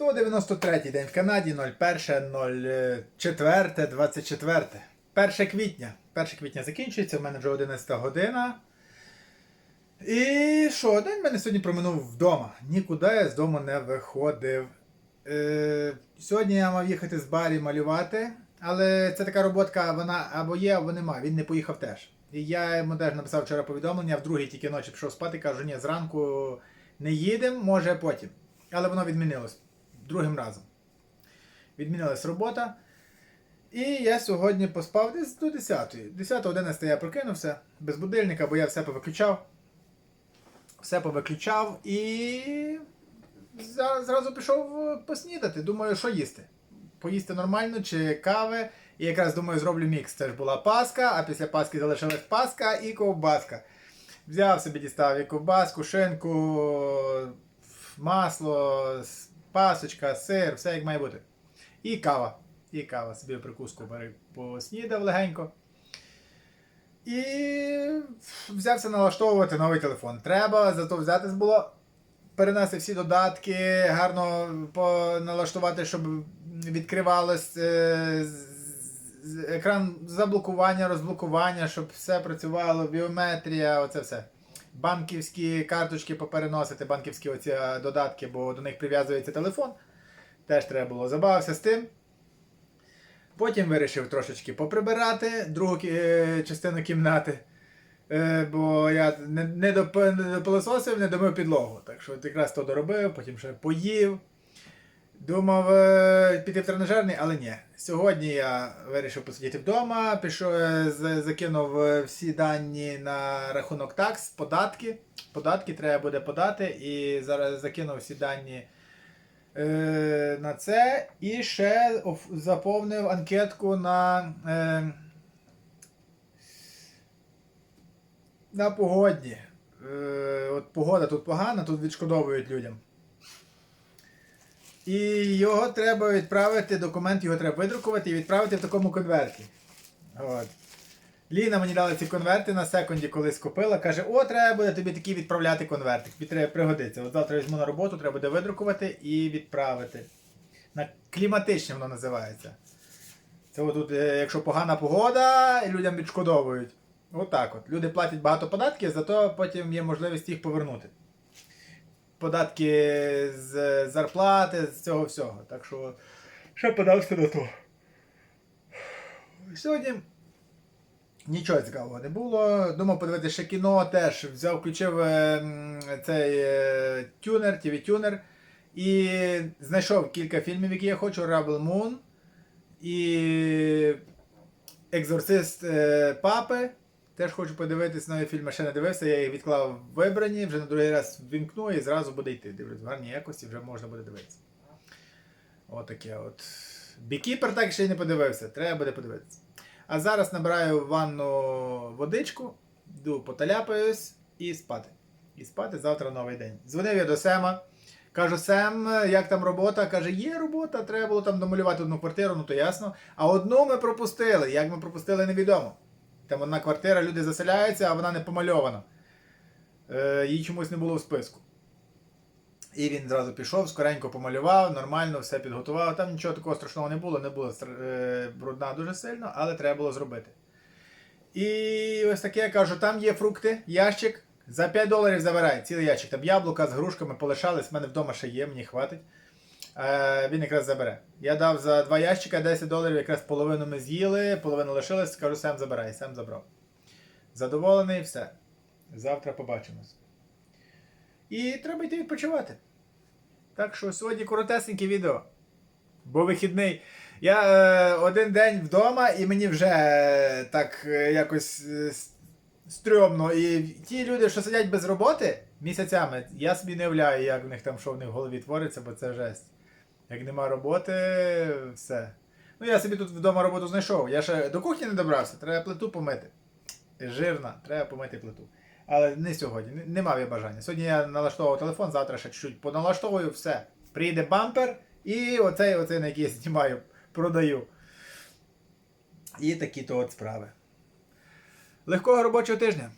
193 день в Канаді, 01.04.24. 1 квітня. 1 квітня закінчується, в мене вже 11 година. І що, день мене сьогодні проминув вдома. Нікуди я з дому не виходив. Е, сьогодні я мав їхати з барі малювати, але це така роботка, вона або є, або нема. Він не поїхав теж. І я йому теж написав вчора повідомлення, в другій тільки ночі пішов спати, кажу, ні, зранку не їдемо, може потім. Але воно відмінилось другим разом. Відмінилась робота. І я сьогодні поспав десь до 10. 10-11 я прокинувся без будильника, бо я все повиключав. Все повиключав і зразу пішов е, поснідати. Думаю, що їсти. Поїсти нормально чи кави. І якраз думаю, зроблю мікс. Це ж була паска, а після паски залишилась паска і ковбаска. Взяв собі, дістав і ковбаску, шинку, масло, пасочка, сир, все як має бути. І кава. І кава. Собі прикуску бери- поснідав легенько. І взявся налаштовувати новий телефон. Треба зато взяти було, перенести всі додатки, гарно налаштувати, щоб відкривалось е, екран заблокування, розблокування, щоб все працювало, біометрія, оце все. Банківські карточки попереносити, банківські оці е, додатки, бо до них прив'язується телефон. Теж треба було забавився з тим. Потім вирішив трошечки поприбирати другу е, частину кімнати. Е, бо я не, не, доп, не допилососив, не домив підлогу. Так що якраз то доробив, потім ще поїв. Думав е, піти в тренажерний, але ні. Сьогодні я вирішив посидіти вдома, пішов, е, закинув е, всі дані на рахунок такс, податки. Податки треба буде подати. І зараз закинув всі дані е, на це. І ще заповнив анкетку на. Е, на погодні. Е, от погода тут погана, тут відшкодовують людям. І його треба відправити, документ його треба видрукувати і відправити в такому конверті. От. Ліна мені дала ці конверти на секунді, колись купила. Каже, о, треба буде тобі такий відправляти конвертик. Тобі треба пригодиться. От завтра візьму на роботу, треба буде видрукувати і відправити. На кліматичне воно називається. Це отут, е, якщо погана погода, людям відшкодовують. Отак от. Люди платять багато податків, зато потім є можливість їх повернути. Податки з зарплати, з цього всього. Так що ще подався до того. Сьогодні нічого цікавого не було. Думав подивитися ще кіно теж. Взяв, включив е, цей е, тюнер, TV-тюнер. І знайшов кілька фільмів, які я хочу. Rebel Moon і Екзорцист е, Папи. Теж хочу подивитись нові фільми, ще не дивився, я їх відклав вибрані, вже на другий раз вімкну і зразу буде йти. Дивлюсь, в гарній якості вже можна буде дивитися. Отаке от. Бікіпер так ще й не подивився, треба буде подивитися. А зараз набираю в ванну водичку, йду поталяпаюсь і спати. І спати завтра новий день. Дзвонив я до Сема. Кажу, Сем, як там робота? Каже, є робота, треба було там домалювати одну квартиру, ну то ясно. А одну ми пропустили. Як ми пропустили, невідомо. Там одна квартира, люди заселяються, а вона не помальована. Е, її чомусь не було в списку. І він зразу пішов, скоренько помалював, нормально все підготував. Там нічого такого страшного не було, не було е, брудна дуже сильно, але треба було зробити. І ось таке я кажу: там є фрукти, ящик. За 5 доларів забирай цілий ящик. Там яблука з грушками полишались, в мене вдома ще є, мені хватить. Е, він якраз забере. Я дав за два ящика 10 доларів, якраз половину ми з'їли, половину лишилось, скажу, сам забирай, сам забрав. Задоволений, все. Завтра побачимось. І треба йти відпочивати. Так що сьогодні коротесеньке відео. Бо вихідний. Я е, один день вдома і мені вже е, так е, якось е, стрьомно. І ті люди, що сидять без роботи місяцями, я собі не уявляю, як в них там що в них в голові твориться, бо це жесть. Як нема роботи, все. Ну я собі тут вдома роботу знайшов. Я ще до кухні не добрався, треба плиту помити. Жирна, треба помити плиту. Але не сьогодні, не, мав я бажання. Сьогодні я налаштовував телефон, завтра ще чуть-чуть поналаштовую, все. Приїде бампер, і оцей, оцей, на який я знімаю, продаю. І такі то от справи. Легкого робочого тижня!